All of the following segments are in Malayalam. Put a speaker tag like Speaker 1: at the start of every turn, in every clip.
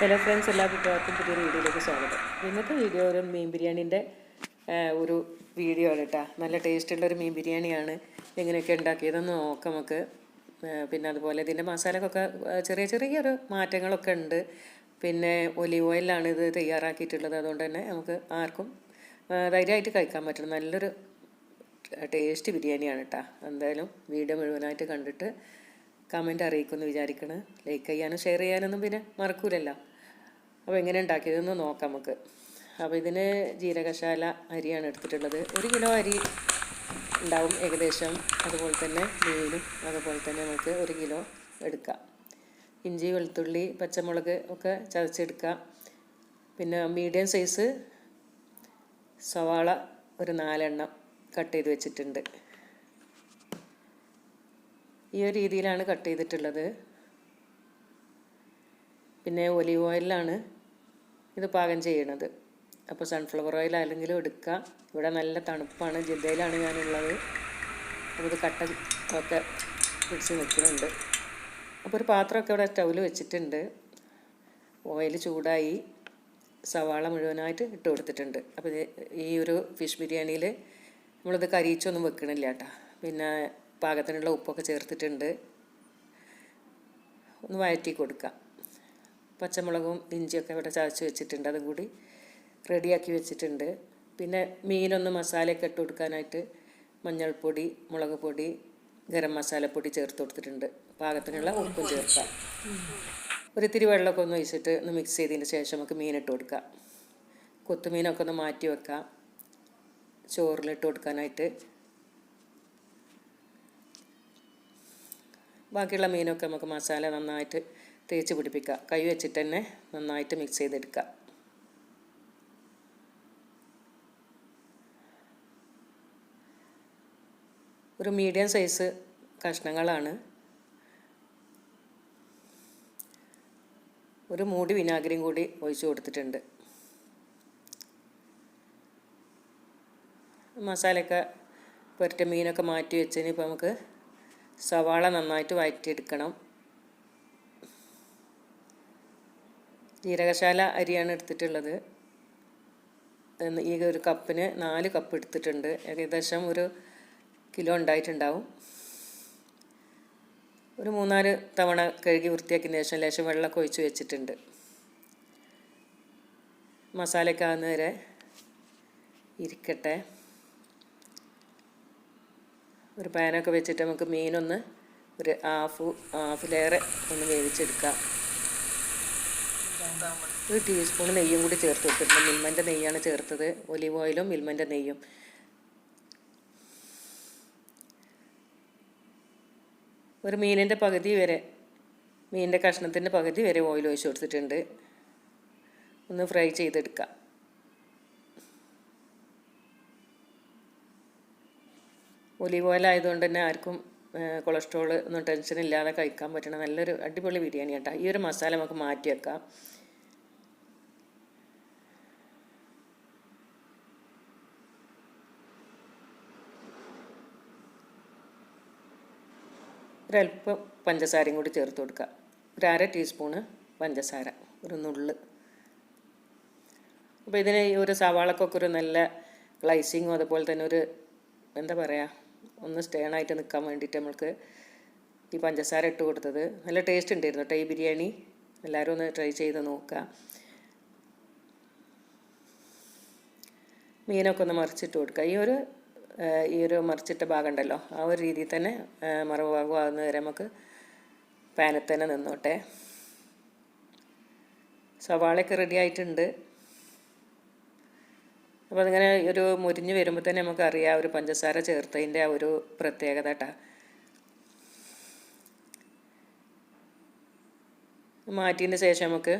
Speaker 1: ഹലോ ഫ്രണ്ട്സ് എല്ലാ കുട്ടികൾക്കും പുതിയ വീഡിയോയിലേക്ക് സ്വാഗതം. ഇന്നത്തെ വീഡിയോ ഒരു മീൻ ബിരിയാണീന്റെ ഒരു വീഡിയോ ആണ് കേട്ടോ. നല്ല ടേസ്റ്റുള്ള ഒരു മീൻ ബിരിയാണിയാണ് എങ്ങനെയൊക്കെ ഉണ്ടാക്കിയതെന്ന് നോക്കാം നമുക്ക്. പിന്നെ അതുപോലെ ഇതിന്റെ മസാലക്കൊക്കെ ചെറിയ ചെറിയ ചെറിയൊരു മാറ്റങ്ങളൊക്കെ ഉണ്ട്. പിന്നെ ഒലിവ് ഓയിലാണ് ഇത് തയ്യാറാക്കിയിട്ടുള്ളത്. അതുകൊണ്ട് തന്നെ നമുക്ക് ആർക്കും ധൈര്യമായിട്ട് കഴിക്കാൻ പറ്റും. നല്ലൊരു ടേസ്റ്റ് ബിരിയാണിയാണ് കേട്ടോ. എന്തായാലും വീഡിയോ മുഴുവനായിട്ട് കണ്ടിട്ട് കമന്റ് അറിയിക്കുമെന്ന് വിചാരിക്കണേ. ലൈക്ക് ചെയ്യാനും ഷെയർ ചെയ്യാനൊന്നും പിന്നെ മറക്കൂലല്ലോ. അപ്പോൾ എങ്ങനെ ഉണ്ടാക്കിയതെന്ന് നോക്കാം നമുക്ക്. അപ്പോൾ ഇതിന് ജീരകശാല അരിയാണ് എടുത്തിട്ടുള്ളത്. ഒരു കിലോ അരി ഉണ്ടാവും ഏകദേശം. അതുപോലെ തന്നെ മീനും അതുപോലെ തന്നെ നമുക്ക് ഒരു കിലോ എടുക്കാം. ഇഞ്ചി വെളുത്തുള്ളി പച്ചമുളക് ഒക്കെ ചതച്ചെടുക്കാം. പിന്നെ മീഡിയം സൈസ് സവാള ഒരു നാലെണ്ണം കട്ട് ചെയ്ത് വെച്ചിട്ടുണ്ട്. ഈ ഒരു രീതിയിലാണ് കട്ട് ചെയ്തിട്ടുള്ളത്. പിന്നെ ഒലിവ് ഓയിലാണ് ഇത് പാകം ചെയ്യണത്. അപ്പോൾ സൺഫ്ലവർ ഓയിൽ ആണെങ്കിലും എടുക്കുക ഇവിടെ നല്ല തണുപ്പാണ്. ജിദ്ദയിലാണ് ഞാനുള്ളത്. അപ്പോൾ ഇത് കട്ടൻ ഒക്കെ പിടിച്ച് നിൽക്കുന്നുണ്ട്. അപ്പോൾ ഒരു പാത്രമൊക്കെ ഇവിടെ സ്റ്റൗവിൽ വെച്ചിട്ടുണ്ട്. ഓയിൽ ചൂടായി. സവാള മുഴുവനായിട്ട് ഇട്ട് കൊടുത്തിട്ടുണ്ട്. അപ്പോൾ ഈ ഒരു ഫിഷ് ബിരിയാണിയിൽ നമ്മളിത് കരിയിച്ചൊന്നും വെക്കണില്ല കേട്ടോ പിന്നെ പാകത്തിനുള്ള ഉപ്പൊക്കെ ചേർത്തിട്ടുണ്ട്. ഒന്ന് വഴറ്റി കൊടുക്കാം. പച്ചമുളകും ഇഞ്ചിയൊക്കെ ഇവിടെ ചതച്ച് വെച്ചിട്ടുണ്ട് അതും കൂടി റെഡിയാക്കി വെച്ചിട്ടുണ്ട്. പിന്നെ മീനൊന്ന് മസാലയൊക്കെ ഇട്ട് കൊടുക്കാനായിട്ട് മഞ്ഞൾപ്പൊടി മുളക് പൊടി ഗരം മസാലപ്പൊടി ചേർത്ത് കൊടുത്തിട്ടുണ്ട്. പാകത്തിനുള്ള ഉപ്പും ചേർക്കാം. ഒരിത്തിരി വെള്ളമൊക്കെ ഒന്ന് ഒഴിച്ചിട്ട് ഒന്ന് മിക്സ് ചെയ്തതിന് ശേഷം നമുക്ക് മീനിട്ട് കൊടുക്കാം. കൊത്തുമീനൊക്കെ ഒന്ന് മാറ്റി വെക്കാം. ചോറിലിട്ട് കൊടുക്കാനായിട്ട്. ബാക്കിയുള്ള മീനൊക്കെ നമുക്ക് മസാല നന്നായിട്ട് തേച്ച് പിടിപ്പിക്കുക. കൈ വെച്ചിട്ട് തന്നെ നന്നായിട്ട് മിക്സ് ചെയ്തെടുക്കുക. ഒരു മീഡിയം സൈസ് കഷ്ണങ്ങളാണ്. ഒരു മൂടി വിനാഗിരിയും കൂടി ഒഴിച്ചു കൊടുത്തിട്ടുണ്ട്. മസാലയൊക്കെ പുരട്ടി മീനൊക്കെ മാറ്റി വെച്ചതിന് ഇപ്പോൾ നമുക്ക് സവാള നന്നായിട്ട് വഴറ്റിയെടുക്കണം ജീരകശാല അരിയാണ് എടുത്തിട്ടുള്ളത്. ഈ ഒരു കപ്പിന് നാല് കപ്പ് എടുത്തിട്ടുണ്ട്. ഏകദേശം ഒരു കിലോ ഉണ്ടായിട്ടുണ്ടാവും. ഒരു മൂന്നാൽ തവണ കഴുകി വൃത്തിയാക്കിയതിന് ശേഷം ലേശം വെള്ളമൊക്കെ ഒഴിച്ച് വെച്ചിട്ടുണ്ട്. മസാലയൊക്കെ ഇരിക്കട്ടെ. ഒരു പാനൊക്കെ വെച്ചിട്ട് നമുക്ക് മീനൊന്ന് ഒരു ഹാഫ് ഹാഫിലേറെ ഒന്ന് വേവിച്ചെടുക്കാം. ഒരു ടീസ്പൂൺ നെയ്യും കൂടി ചേർത്ത് കൊടുത്തിട്ടുണ്ട് മിൽമന്റെ നെയ്യാണ് ചേർത്തത്. ഒലിവ് ഓയിലും മിൽമന്റെ നെയ്യും. ഒരു മീനിന്റെ പകുതി വരെ മീനിന്റെ കഷ്ണത്തിന്റെ പകുതി വരെ ഓയിൽ ഒഴിച്ച് കൊടുത്തിട്ടുണ്ട്. ഒന്ന് ഫ്രൈ ചെയ്തെടുക്കാം. ഒലിവ് ഓയിൽ ആയതുകൊണ്ട് തന്നെ ആർക്കും കൊളസ്ട്രോൾ ഒന്നും ടെൻഷൻ ഇല്ലാതെ കഴിക്കാൻ പറ്റണ നല്ലൊരു അടിപൊളി ബിരിയാണി കേട്ടോ ഈ ഒരു മസാല നമുക്ക് മാറ്റി വെക്കാം ഒരല്പം പഞ്ചസാരയും കൂടി ചേർത്ത് കൊടുക്കുക. ഒരു അര ടീസ്പൂണ് പഞ്ചസാര ഒരു നുള്ള്. അപ്പോൾ ഇതിന് ഈ ഒരു സവാളക്കൊക്കെ ഒരു നല്ല ഗ്ലൈസിങ്ങും അതുപോലെ തന്നെ ഒരു എന്താ പറയുക ഒന്ന് സ്റ്റേണായിട്ട് നിൽക്കാൻ വേണ്ടിയിട്ട് നമ്മൾക്ക് ഈ പഞ്ചസാര ഇട്ട് കൊടുത്തത്. നല്ല ടേസ്റ്റ് ഉണ്ടായിരുന്നു കേട്ടോ ഈ ബിരിയാണി. എല്ലാവരും ഒന്ന് ട്രൈ ചെയ്ത് നോക്കുക. മീനൊക്കെ ഒന്ന് മറിച്ചിട്ട് കൊടുക്കുക. ഈ ഒരു ഈ ഒരു മറിച്ചിട്ട ഭാഗം ഉണ്ടല്ലോ ആ ഒരു രീതിയിൽ തന്നെ മറവ് ഭാഗം ആകുന്ന വരെ നമുക്ക് പാനിൽ തന്നെ നിന്നോട്ടെ. സവാളയൊക്കെ റെഡി ആയിട്ടുണ്ട്. അപ്പോൾ അതിങ്ങനെ ഒരു മുരിഞ്ഞ് വരുമ്പോൾ തന്നെ നമുക്കറിയാം ഒരു പഞ്ചസാര ചേർത്തതിന്റെ ആ ഒരു പ്രത്യേകത കേട്ടോ മാറ്റിയതിന് ശേഷം നമുക്ക്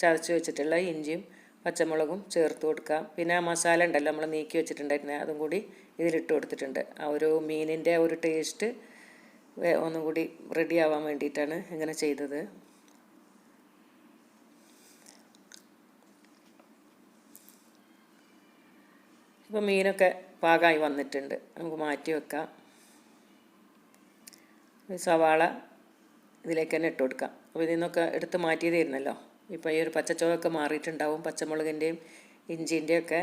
Speaker 1: ചതച്ച് വെച്ചിട്ടുള്ള ഇഞ്ചിയും പച്ചമുളകും ചേർത്ത് കൊടുക്കാം. പിന്നെ ആ മസാല ഉണ്ടല്ലോ നമ്മൾ നീക്കി വെച്ചിട്ടുണ്ടായിരുന്നത് അതും കൂടി ഇതിലിട്ട് കൊടുത്തിട്ടുണ്ട്. ആ ഒരു മീനിന്റെ ഒരു ടേസ്റ്റ് ഒന്നും കൂടി റെഡി ആവാൻ വേണ്ടിയിട്ടാണ് ഇങ്ങനെ ചെയ്തത്. ഇപ്പോൾ മീനൊക്കെ പാകമായി വന്നിട്ടുണ്ട്. നമുക്ക് മാറ്റി വെക്കാം. സവാള ഇതിലേക്ക് തന്നെ ഇട്ട് കൊടുക്കാം. അപ്പോൾ ഇതിൽ നിന്നൊക്കെ എടുത്ത് മാറ്റിയതായിരുന്നല്ലോ? ഇപ്പോൾ ഈ ഒരു പച്ചച്ചുവയൊക്കെ മാറിയിട്ടുണ്ടാവും പച്ചമുളകിന്റെയും ഇഞ്ചിന്റെയും ഒക്കെ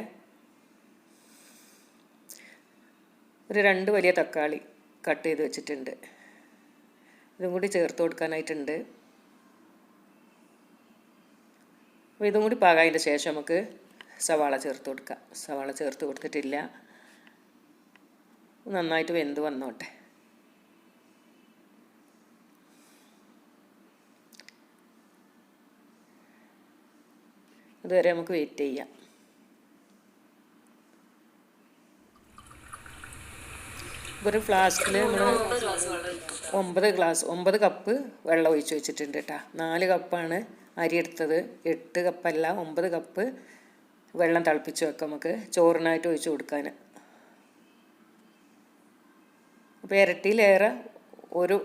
Speaker 1: ഒരു രണ്ട് വലിയ തക്കാളി കട്ട് ചെയ്ത് വെച്ചിട്ടുണ്ട്. ഇതും കൂടി ചേർത്ത് കൊടുക്കാനായിട്ടുണ്ട്. അപ്പോൾ ഇതും കൂടി പാകായതിന്റെ ശേഷം നമുക്ക് സവാള ചേർത്ത് കൊടുക്കാം. സവാള ചേർത്ത് കൊടുത്തിട്ടില്ല. നന്നായിട്ട് വെന്ത് വന്നോട്ടെ. അതുവരെ നമുക്ക് വെയിറ്റ് ചെയ്യാം. ഒരു ഫ്ലാസ്കിൽ നമ്മൾ ഒമ്പത് ഗ്ലാസ് ഒമ്പത് കപ്പ് വെള്ളം ഒഴിച്ച് വെച്ചിട്ടുണ്ട് കേട്ടോ നാല് കപ്പാണ് അരി എടുത്തത്. എട്ട് കപ്പല്ല ഒമ്പത് കപ്പ് വെള്ളം തിളപ്പിച്ച് വെക്കാം നമുക്ക് ചോറിനായിട്ട് ഒഴിച്ച് കൊടുക്കാൻ അപ്പോൾ ഇരട്ടിയിലേറെ ഒരു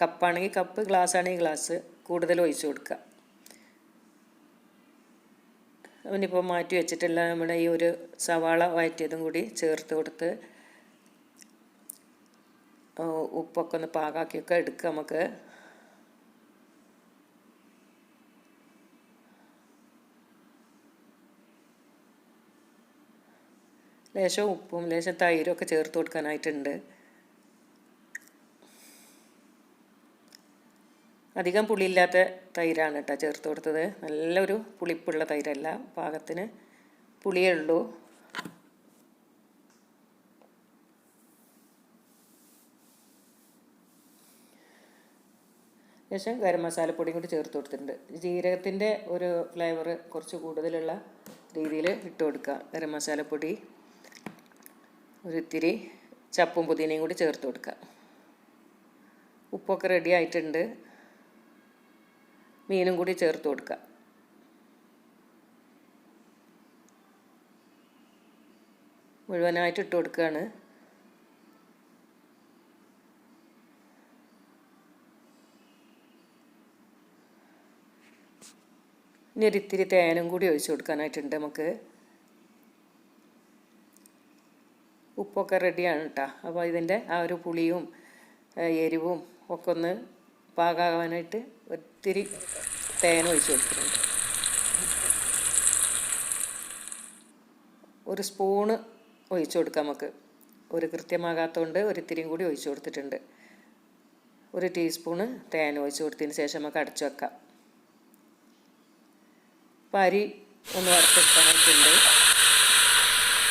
Speaker 1: കപ്പാണെങ്കിൽ കപ്പ് ഗ്ലാസ് ആണെങ്കിൽ ഗ്ലാസ് കൂടുതൽ ഒഴിച്ച് കൊടുക്കുക അവനിപ്പോൾ മാറ്റി വെച്ചിട്ടുള്ള നമ്മുടെ ഈ ഒരു സവാള വഴറ്റിയതും കൂടി ചേർത്ത് കൊടുത്ത് ഉപ്പൊക്കെ ഒന്ന് പാകാക്കിയൊക്കെ എടുക്കുക നമുക്ക്. ലേശം ഉപ്പും ലേശം തൈരും ഒക്കെ ചേർത്ത് കൊടുക്കാനായിട്ടുണ്ട്. അധികം പുളിയില്ലാത്ത തൈരാണ് കേട്ടോ ചേർത്ത് കൊടുത്തത്. നല്ലൊരു പുളിപ്പുള്ള തൈരല്ല. പാകത്തിന് പുളിയേ ഉള്ളൂ. ശേഷം ഗരം മസാലപ്പൊടിയും കൂടി ചേർത്ത് കൊടുത്തിട്ടുണ്ട്. ജീരകത്തിന്റെ ഒരു ഫ്ലേവർ കുറച്ച് കൂടുതലുള്ള രീതിയിൽ ഇട്ട് കൊടുക്കുക. ഗരം മസാലപ്പൊടി ഒരിത്തിരി ചപ്പും പുതിനയും കൂടി ചേർത്ത് കൊടുക്കുക. ഉപ്പൊക്കെ റെഡി ആയിട്ടുണ്ട്. മീനും കൂടി ചേർത്ത് കൊടുക്കുക മുഴുവനായിട്ട് ഇട്ട് കൊടുക്കുകയാണ് ഇനി ഒരിത്തിരി തേനും കൂടി ഒഴിച്ചു കൊടുക്കാനായിട്ടുണ്ട് നമുക്ക്. ഉപ്പൊക്കെ റെഡിയാണ് കേട്ടോ അപ്പോൾ ഇതിന്റെ ആ ഒരു പുളിയും എരിവും ഒക്കെ ഒന്ന് പാകാവാനായിട്ട് ഒത്തിരി തേൻ ഒഴിച്ച് കൊടുത്തിട്ടുണ്ട്. ഒരു സ്പൂണ് ഒഴിച്ചു കൊടുക്കാം നമുക്ക്. ഒരു കൃത്യമാകാത്തതുകൊണ്ട് ഒരിത്തിരിയും കൂടി ഒഴിച്ചു കൊടുത്തിട്ടുണ്ട്. ഒരു ടീസ്പൂണ് തേൻ ഒഴിച്ച് കൊടുത്തതിന് ശേഷം നമുക്ക് അടച്ചു വെക്കാം. പരി ഒന്ന് വറുത്തെടുക്കാനായിട്ടുണ്ട്.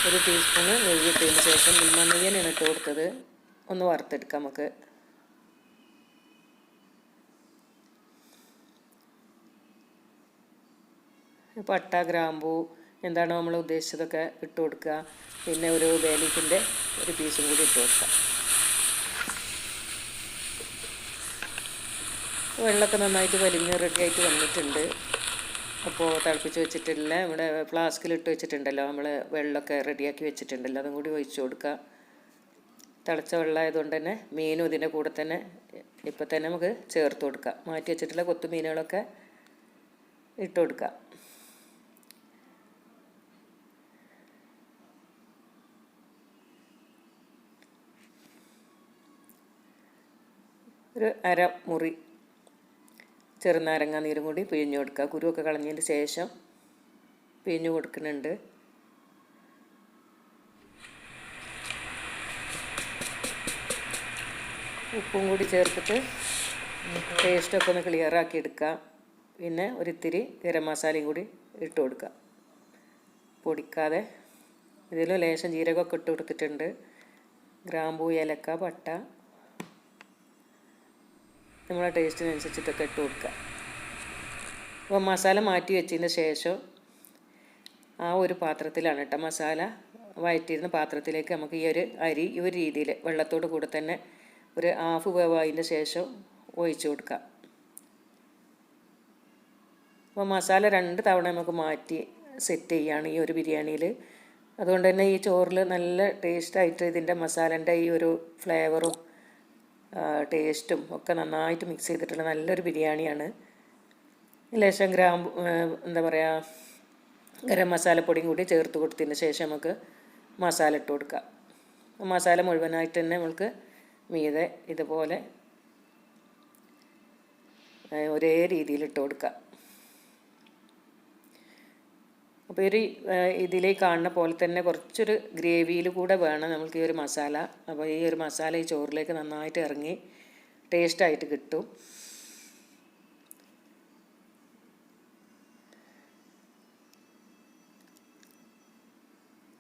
Speaker 1: ഒരു ടീസ്പൂണ് നെയ്യ് ശേഷം നെയ്യനാണ് ഇട്ട് കൊടുത്തത്. ഒന്ന് വറുത്തെടുക്കാം നമുക്ക്. പട്ട ഗ്രാമ്പൂ എന്താണോ നമ്മൾ ഉദ്ദേശിച്ചതൊക്കെ ഇട്ട് കൊടുക്കുക. പിന്നെ ഒരു ബേലീഫിന്റെ ഒരു പീസും കൂടി ഇട്ട് കൊടുക്കുക. വെള്ളമൊക്കെ നന്നായിട്ട് വലിഞ്ഞ് റെഡിയായിട്ട് വന്നിട്ടുണ്ട്. അപ്പോൾ തിളപ്പിച്ച് വെച്ചിട്ടില്ല ഇവിടെ ഫ്ലാസ്കിലിട്ട് വെച്ചിട്ടുണ്ടല്ലോ. നമ്മൾ വെള്ളമൊക്കെ റെഡിയാക്കി വെച്ചിട്ടുണ്ടല്ലോ. അതും കൂടി ഒഴിച്ചു കൊടുക്കുക. തിളച്ച വെള്ളമായതുകൊണ്ട് തന്നെ മീനും ഇതിന്റെ കൂടെ തന്നെ ഇപ്പം തന്നെ നമുക്ക് ചേർത്ത് കൊടുക്കാം. മാറ്റി വെച്ചിട്ടുള്ള കൊത്തുമീനുകളൊക്കെ ഇട്ട് കൊടുക്കാം. ഒരു അര മുറി ചെറുനാരങ്ങ നീരും കൂടി പിഴിഞ്ഞു കൊടുക്കുക. കുരുവൊക്കെ കളഞ്ഞതിന് ശേഷം പിഴിഞ്ഞു കൊടുക്കുന്നുണ്ട്. ഉപ്പും കൂടി ചേർത്തിട്ട് ടേസ്റ്റൊക്കെ ഒന്ന് ക്ലിയറാക്കി എടുക്കുക. പിന്നെ ഒരിത്തിരി ഗരം മസാലയും കൂടി ഇട്ട് കൊടുക്കുക. പൊടിക്കാതെ. ഇതിൽ ലേശം ജീരകമൊക്കെ ഇട്ട് കൊടുത്തിട്ടുണ്ട്. ഗ്രാമ്പൂ ഏലക്ക പട്ട നമ്മളെ ടേസ്റ്റിനനുസരിച്ചിട്ടൊക്കെ ഇട്ട് കൊടുക്കുക. അപ്പോൾ മസാല മാറ്റി വെച്ചതിന് ശേഷം ആ ഒരു പാത്രത്തിലാണ് കേട്ടോ മസാല വഴറ്റിയിരുന്ന പാത്രത്തിലേക്ക് നമുക്ക് ഈ ഒരു അരി ഈ ഒരു രീതിയിൽ വെള്ളത്തോട് കൂടെ തന്നെ ഒരു ഹാഫ് വേവായതിന് ശേഷം ഒഴിച്ചു കൊടുക്കാം അപ്പോൾ മസാല രണ്ട് തവണ നമുക്ക് മാറ്റി സെറ്റ് ചെയ്യുകയാണ് ഈ ഒരു ബിരിയാണിയിൽ. അതുകൊണ്ട് തന്നെ ഈ ചോറിൽ നല്ല ടേസ്റ്റായിട്ട് ഇതിന്റെ മസാലന്റെ ഈ ഒരു ഫ്ലേവറും ടേസ്റ്റും ഒക്കെ നന്നായിട്ട് മിക്സ് ചെയ്തിട്ടുള്ള നല്ലൊരു ബിരിയാണിയാണ്. ലേശം ഗ്രാമ്പ് എന്താ പറയുക ഗരം മസാലപ്പൊടിയും കൂടി ചേർത്ത് കൊടുത്തതിന് ശേഷം നമുക്ക് മസാല ഇട്ട് കൊടുക്കാം. മസാല മുഴുവനായിട്ട് തന്നെ നമുക്ക് മീതെ ഇതുപോലെ ഒരേ രീതിയിൽ ഇട്ട് കൊടുക്കാം. അപ്പോൾ ഒരു ഇതിലേക്ക് കാണുന്ന പോലെ തന്നെ കുറച്ചൊരു ഗ്രേവിയിൽ കൂടെ വേണം നമുക്ക് ഈ ഒരു മസാല. അപ്പോൾ ഈ ഒരു മസാല ഈ ചോറിലേക്ക് നന്നായിട്ട് ഇറങ്ങി ടേസ്റ്റായിട്ട് കിട്ടും.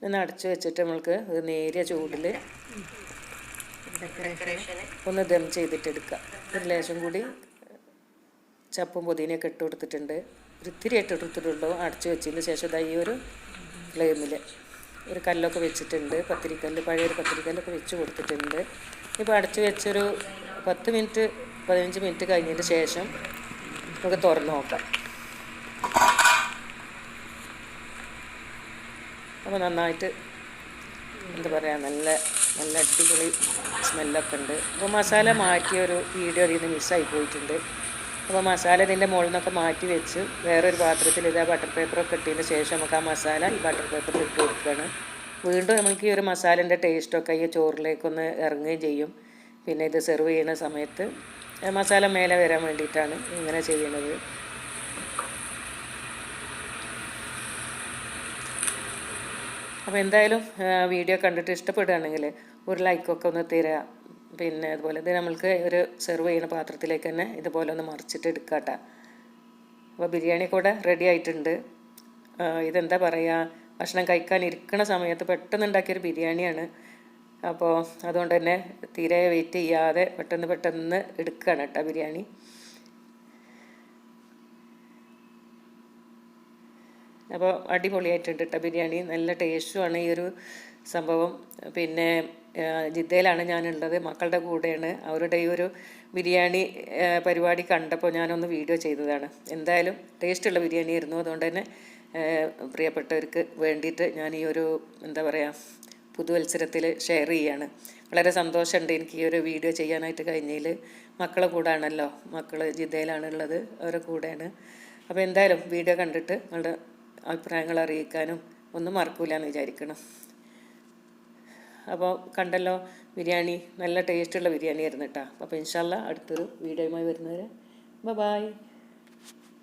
Speaker 1: ഒന്ന് അടച്ചു വെച്ചിട്ട് നമ്മൾക്ക് ഇത് നേരിയ ചൂടിൽ ഒന്ന് ദം ചെയ്തിട്ടെടുക്കാം ഒരു ലേശം കൂടി ചപ്പും പുതിനയൊക്കെ ഇട്ട് കൊടുത്തിട്ടുണ്ട്. ഇത്തിരി ഇട്ട് അടച്ചു വെച്ചതിന് ശേഷം ഇതാ ഈ ഒരു ഫ്ലെയിമിൽ ഒരു കല്ലൊക്കെ വെച്ചിട്ടുണ്ട്. പത്തിരിക്കല്ല് പഴയൊരു പത്തിരിക്കല്ലൊക്കെ വെച്ച് കൊടുത്തിട്ടുണ്ട്. ഇപ്പോൾ അടച്ചു വെച്ചൊരു പത്ത് മിനിറ്റ് പതിനഞ്ച് മിനിറ്റ് കഴിഞ്ഞതിന് ശേഷം നമുക്ക് തുറന്ന് നോക്കാം. അപ്പോൾ നന്നായിട്ട് എന്താ പറയുക നല്ല നല്ല അടിപൊളി സ്മെല്ലൊക്കെ ഉണ്ട്. അപ്പോൾ മസാല മാറ്റിയ ഒരു വീഡിയോ അതിൽ നിന്ന് മിസ്സായി പോയിട്ടുണ്ട്. അപ്പോൾ മസാല ഇതിന്റെ മുകളിൽ നിന്നൊക്കെ മാറ്റി വെച്ച് വേറൊരു പാത്രത്തിൽ ഇതാ ബട്ടർ പേപ്പറൊക്കെ ഇട്ടതിന് ശേഷം നമുക്ക് ആ മസാല ഈ ബട്ടർ പേപ്പറിൽ ഇട്ട് കൊടുക്കുകയാണ് വീണ്ടും നമുക്ക് ഈ ഒരു മസാലേന്റെ ടേസ്റ്റൊക്കെ ഈ ചോറിലേക്കൊന്ന് ഇറങ്ങുകയും ചെയ്യും. പിന്നെ ഇത് സെർവ് ചെയ്യുന്ന സമയത്ത് മസാല മേലെ വരാൻ വേണ്ടിയിട്ടാണ് ഇങ്ങനെ ചെയ്യുന്നത്. അപ്പോൾ എന്തായാലും വീഡിയോ കണ്ടിട്ട് ഇഷ്ടപ്പെടുകയാണെങ്കിൽ ഒരു ലൈക്കൊക്കെ ഒന്ന് തരിക. പിന്നെ അതുപോലെ ഇത് നമ്മൾക്ക് ഒരു സെർവ് ചെയ്യുന്ന പാത്രത്തിലേക്ക് തന്നെ ഇതുപോലെ ഒന്ന് മറിച്ചിട്ട് എടുക്കാട്ടോ. അപ്പോൾ ബിരിയാണി കൂടെ റെഡി ആയിട്ടുണ്ട്. ഇതെന്താ പറയുക ഭക്ഷണം കഴിക്കാൻ ഇരിക്കുന്ന സമയത്ത് പെട്ടെന്ന് ഉണ്ടാക്കിയൊരു ബിരിയാണിയാണ്. അപ്പോൾ അതുകൊണ്ട് തന്നെ തീരെ വെയിറ്റ് ചെയ്യാതെ പെട്ടെന്ന് പെട്ടെന്ന് എടുക്കുകയാണ് കേട്ടോ ബിരിയാണി. അപ്പോൾ അടിപൊളിയായിട്ടുണ്ട് കേട്ടോ ബിരിയാണി. നല്ല ടേസ്റ്റുമാണ് ഈ ഒരു സംഭവം. പിന്നെ ജിദ്ദയിലാണ് ഞാനുള്ളത്. മക്കളുടെ കൂടെയാണ്. അവരുടെ ഈ ഒരു ബിരിയാണി പരിപാടി കണ്ടപ്പോൾ ഞാനൊന്ന് വീഡിയോ ചെയ്തതാണ്. എന്തായാലും ടേസ്റ്റുള്ള ബിരിയാണി ആയിരുന്നു. അതുകൊണ്ട് തന്നെ പ്രിയപ്പെട്ടവർക്ക് വേണ്ടിയിട്ട് ഞാൻ ഈ ഒരു എന്താ പറയുക പുതുവത്സരത്തിൽ ഷെയർ ചെയ്യാണ്. വളരെ സന്തോഷമുണ്ട് എനിക്ക് ഈ ഒരു വീഡിയോ ചെയ്യാനായിട്ട് കഴിഞ്ഞതിൽ. മക്കളെ കൂടാണല്ലോ. മക്കൾ ജിദ്ദയിലാണുള്ളത് അവരുടെ കൂടെയാണ്. അപ്പോൾ എന്തായാലും വീഡിയോ കണ്ടിട്ട് നിങ്ങളുടെ അഭിപ്രായങ്ങൾ അറിയിക്കാനും ഒന്നും മറക്കൂല എന്ന് വിചാരിക്കണം. അപ്പോൾ കണ്ടല്ലോ ബിരിയാണി നല്ല ടേസ്റ്റുള്ള ബിരിയാണി ആയിരുന്നു കേട്ടോ അപ്പോൾ ഇൻഷാല്ല അടുത്തൊരു വീഡിയോയുമായി വരുന്നവരെ ബൈ.